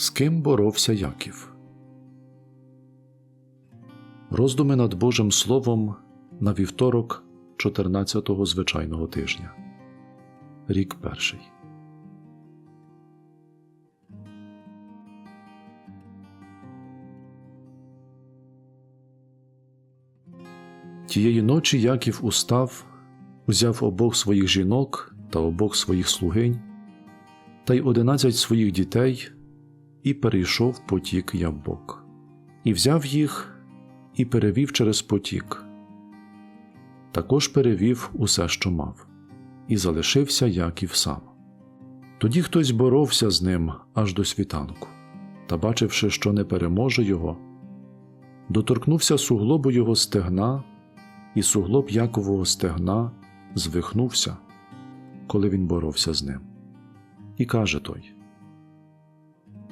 З ким боровся Яків? Роздуми над Божим Словом на вівторок 14-го звичайного тижня. Рік перший. Тієї ночі Яків устав, узяв обох своїх жінок та обох своїх слугинь та й одинадцять своїх дітей і перейшов потік Ябок, і взяв їх і перевів через потік. Також перевів усе, що мав, і залишився Яків сам. Тоді хтось боровся з ним аж до світанку, та, бачивши, що не переможе його, доторкнувся суглобу його стегна, і суглоб Якового стегна звихнувся, коли він боровся з ним. І каже той: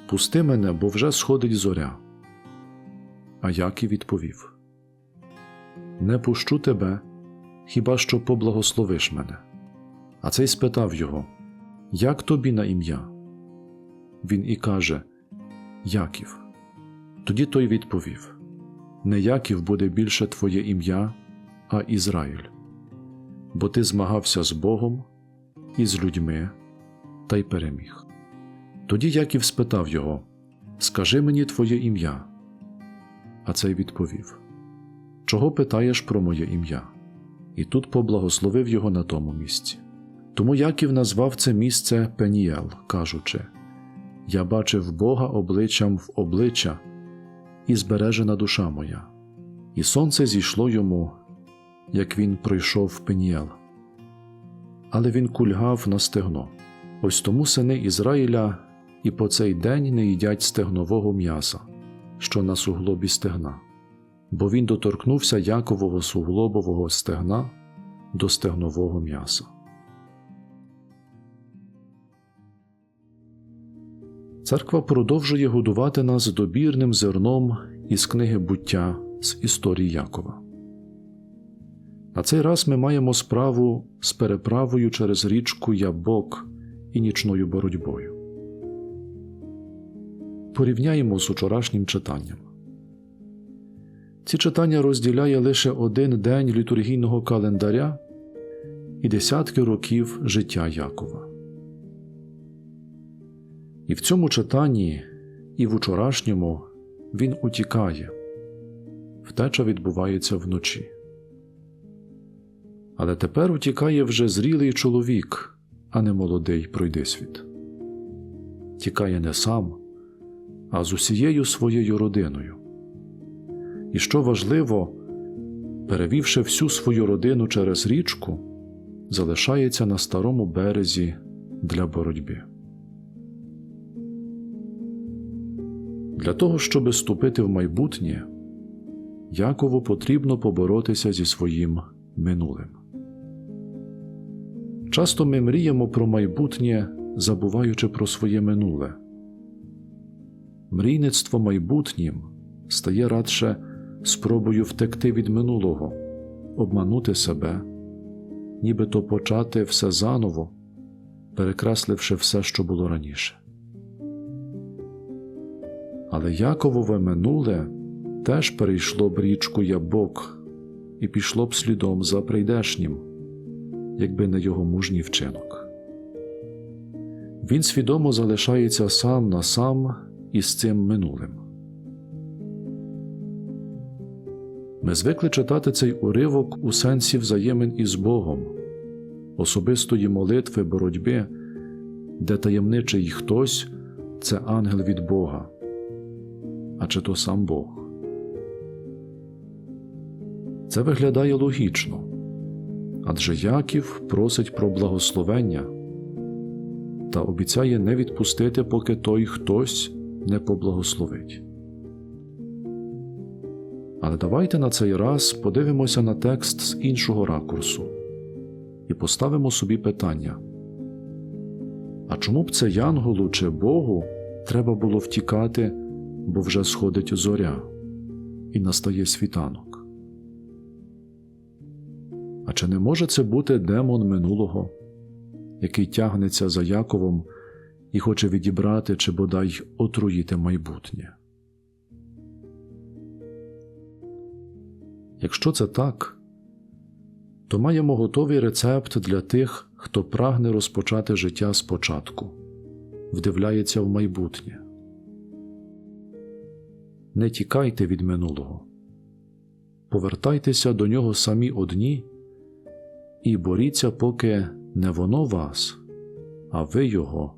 Пусти мене, бо вже сходить зоря. А Яків відповів: Не пущу тебе, хіба що поблагословиш мене. А цей спитав його: Як тобі на ім'я? Він і каже: Яків. Тоді той відповів: Не Яків буде більше твоє ім'я, а Ізраїль, бо ти змагався з Богом і з людьми та й переміг. Тоді Яків спитав його: Скажи мені твоє ім'я. А цей відповів: Чого питаєш про моє ім'я? І тут поблагословив його на тому місці. Тому Яків назвав це місце Пеніел, кажучи: Я бачив Бога обличчям в обличчя, і збережена душа моя. І сонце зійшло йому, як він пройшов Пеніел. Але він кульгав на стегно. Ось тому сини Ізраїля і по цей день не їдять стегнового м'яса, що на суглобі стегна, бо він доторкнувся Якового суглобового стегна до стегнового м'яса. Церква продовжує годувати нас добірним зерном із книги буття з історії Якова. На цей раз ми маємо справу з переправою через річку Ябок і нічною боротьбою. Порівняємо з учорашнім читанням. Ці читання розділяє лише один день літургійного календаря і десятки років життя Якова. І в цьому читанні, і в учорашньому він утікає, втеча відбувається вночі. Але тепер утікає вже зрілий чоловік, а не молодий пройдисвіт. Тікає не сам, а з усією своєю родиною. І що важливо, перевівши всю свою родину через річку, залишається на старому березі для боротьби. Для того, щоб ступити в майбутнє, Якову потрібно поборотися зі своїм минулим. Часто ми мріємо про майбутнє, забуваючи про своє минуле. Мрійництво майбутнім стає радше спробою втекти від минулого, обманути себе, нібито почати все заново, перекресливши все, що було раніше. Але Яковове минуле теж перейшло б річку Ябок і пішло б слідом за прийдешнім, якби не його мужній вчинок. Він свідомо залишається сам на сам із цим минулим. Ми звикли читати цей уривок у сенсі взаємин із Богом, особистої молитви боротьби, де таємничий хтось це ангел від Бога, а чи то сам Бог. Це виглядає логічно, адже Яків просить про благословення та обіцяє не відпустити, поки той хтось не поблагословить. Але давайте на цей раз подивимося на текст з іншого ракурсу і поставимо собі питання: а чому б це Янголу чи Богу треба було втікати, бо вже сходить зоря і настає світанок? А чи не може це бути демон минулого, який тягнеться за Яковом і хоче відібрати чи бодай отруїти майбутнє. Якщо це так, то маємо готовий рецепт для тих, хто прагне розпочати життя спочатку, вдивляється в майбутнє. Не тікайте від минулого, повертайтеся до нього самі одні і боріться, поки не воно вас, а ви його